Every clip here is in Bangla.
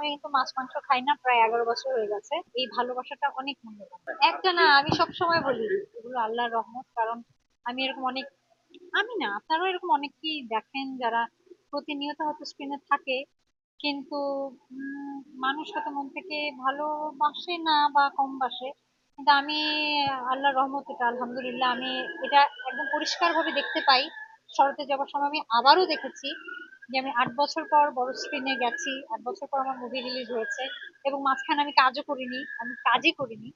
আমি কিন্তু মাছ, মাংস খাই না, প্রায় এগারো বছর হয়ে গেছে। এই ভালোবাসাটা অনেক মূল্যবান। একটা না, আমি সব সময় বলি, এগুলো আল্লাহর রহমত, কারণ আমি এরকম অনেক, আমি না, আপনারাও এরকম অনেকেই দেখেন যারা প্রতিনিয়ত হয়তো স্ক্রিনে থাকে, কিন্তু মানুষ হয়তো মন থেকে ভালোবাসে না বা কম বাসে, কিন্তু আমি আল্লাহর রহমত, এটা আলহামদুলিল্লাহ, আমি এটা একদম পরিষ্কার ভাবে দেখতে পাই। শরতে যাওয়ার সময় আমি আবারও দেখেছি যে আমি আট বছর পর বড় স্ক্রিনে গেছি আট বছর পর আমার মুভি রিলিজ হয়েছে এবং মাঝখানে আমি কাজও করিনি আমি কাজই করিনি।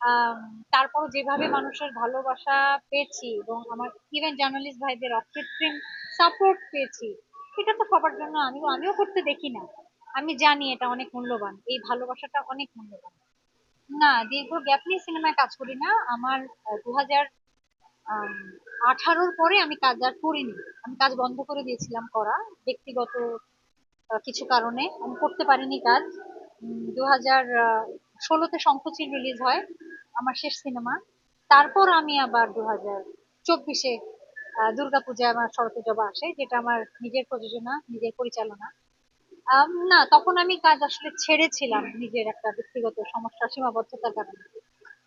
আম, তারপর যেভাবে মানুষের ভালোবাসা পেয়েছি এবং আমার ইভেন জার্নালিস্ট ভাইদের অকৃত্রিম সাপোর্ট পেয়েছি এটা তো সবার জন্য আমিও আমিও করতে দেখি না। আমি জানি এটা অনেক মূল্যবান এই ভালোবাসাটা অনেক মূল্যবান। না দীর্ঘ গ্যাপ নিয়ে সিনেমায় কাজ করি না। আমার দু হাজার আঠারোর পরে আমি কাজ আর করিনি। আমি কাজ বন্ধ করে দিয়েছিলাম করা, ব্যক্তিগত কিছু কারণে। আমি করতে পারিনি কাজ। দু হাজার ষোলোতে শঙ্খচিল রিলিজ হয়, আমার শেষ সিনেমা। তারপর আমি আবার দু হাজার চব্বিশে দুর্গাপূজায় আমার শরতে জবা আসে, যেটা আমার নিজের প্রযোজনা, নিজের পরিচালনা। না, তখন আমি কাজ আসলে ছেড়েছিলাম নিজের একটা ব্যক্তিগত সমস্যা সীমাবদ্ধতার কারণে।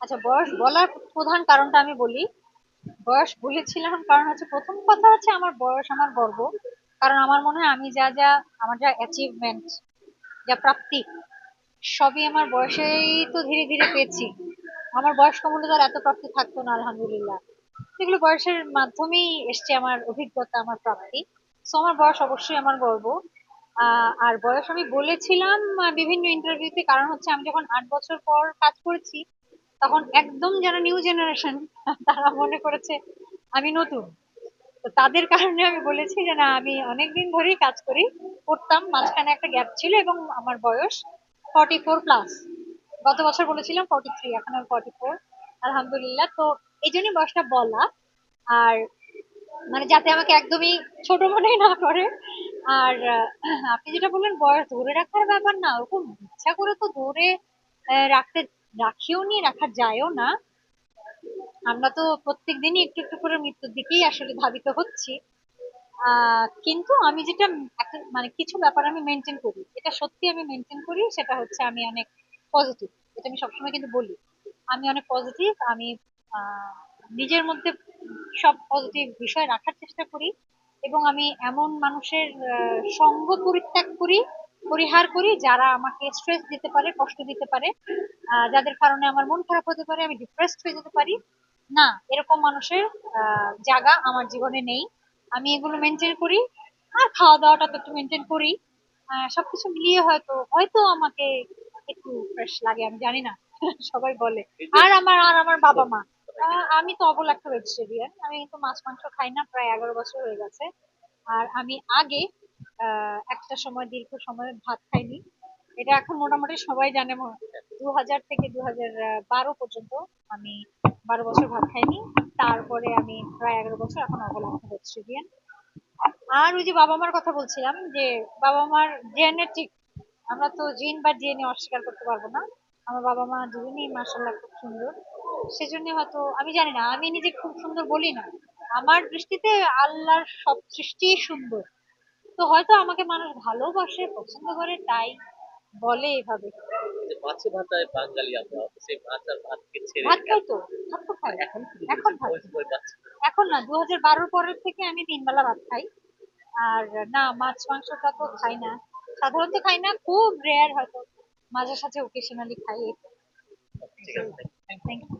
আচ্ছা বয়স বলার প্রধান কারণটা আমি বলি বয়স বলেছিলাম, কারণ হচ্ছে প্রথম কথা হচ্ছে আমার বয়স, আমার গর্ব। কারণ আমার মনে হয় আমি যা যা, আমার যা অ্যাচিভমেন্ট যা প্রাপ্তি, সবই আমার বয়সেই তো ধীরে ধীরে পেয়েছি। আমার বয়স কমলে তো এত প্রাপ্তি থাকতো না, আলহামদুলিল্লাহ। এগুলো বয়সের মাধ্যমেই এসছে আমার অভিজ্ঞতা, আমার প্রাপ্তি। সো আমার বয়স অবশ্যই আমার গর্ব। আর বয়স আমি বলেছিলাম বিভিন্ন ইন্টারভিউতে কারণ হচ্ছে আমি যখন আট বছর পর কাজ করেছি তখন একদম যারা নিউ জেনারেশন তারা মনে করেছে, আমি নতুন। তো তাদের কারণে আমি বলেছি যে, না, আমি অনেকদিন ধরেই কাজ করি। করতাম, মাঝখানে একটা গ্যাপ ছিল এবং আমার বয়স ফর্টি ফোর প্লাস গত বছর বলেছিলাম ফর্টি থ্রি এখন আমি ফর্টি ফোর আলহামদুলিল্লাহ। তো এই জন্যই বয়সটা বলা। আর মানে যাতে আমাকে একদমই ছোট মনে না করে। আর আপনি যেটা বললেন, বয়স ধরে রাখার ব্যাপার না, ওরকম ইচ্ছা করে তো ধরে রাখতে রাখিও নি রাখা যায়ও না। আমরা তো প্রত্যেক দিনই একটু একটু করে মৃত্যুর দিকেই আসলে ধাবিত হচ্ছি। কিন্তু আমি যেটা মানে কিছু ব্যাপার আমি মেনটেন করি। এটা সত্যি আমি মেনটেন করি, সেটা হচ্ছে আমি অনেক পজিটিভ এটা আমি সবসময় কিন্তু বলি। আমি অনেক পজিটিভ আমি নিজের মধ্যে সব পজিটিভ বিষয় রাখার চেষ্টা করি এবং আমি এমন মানুষের সঙ্গ পরিত্যাগ করি, পরিহার করি যারা আমাকে স্ট্রেস দিতে পারে, কষ্ট দিতে পারে। যাদের কারণে আমার মন খারাপ হতে পারে আমি ডিপ্রেসড হয়ে যেতে পারি। না এরকম মানুষের জায়গা আমার জীবনে নেই। আমি এগুলো মেনটেন করি। আর খাওয়া দাওয়াটা তো একটু মেনটেন করি। সবকিছু মিলিয়ে হয়তো হয়তো আমাকে একটু ফ্রেশ লাগে আমি জানি না। সবাই বলে। আর আমার আর আমার বাবা মা। আমি তো অবল একটা ভেজিটেরিয়ান আমি কিন্তু মাছ মাংস খাই না প্রায় এগারো বছর হয়ে গেছে। আর আমি আগে আহ, একটা সময় দীর্ঘ সময় ভাত খাইনি। এটা এখন মোটামুটি সবাই জানে হাজার থেকে দু হাজার বারো পর্যন্ত আমি বারো বছর ভাত খাইনি। তারপরে আমি প্রায় এগারো বছর এখন অবল একটা ভেজিটেরিয়ান আর ওই যে বাবা মার কথা বলছিলাম যে, বাবা মার জেনেটিক আমরা তো জিন বা ডিএনএ অস্বীকার করতে পারব না। আমার বাবা মা দুজনেই মার্শাল্লাহ খুব সুন্দর। সেজন্য হয়তো, আমি জানি না, আমি নিজে খুব সুন্দর বলি না। আমার দৃষ্টিতে আল্লাহর সব সৃষ্টি সুন্দর। তো হয়তো আমাকে মানুষ ভালোবাসে, পছন্দ করে, তাই বলে এভাবে। যে মাছে ভাতায় বাঙালি আমরা সেই মাছ আর ভাতকে ছেড়ে ভাত খাই তো? ভাত তো খাই। এখন এখন এখন না দু হাজার বারোর পরের থেকে আমি তিন বেলা ভাত খাই। আর না মাছ মাংসটা তো খাই না। সাধারণত খাই না খুব রেয়ার হয়তো। মাঝে সাঝে ওকেশনালি খাই। Thank you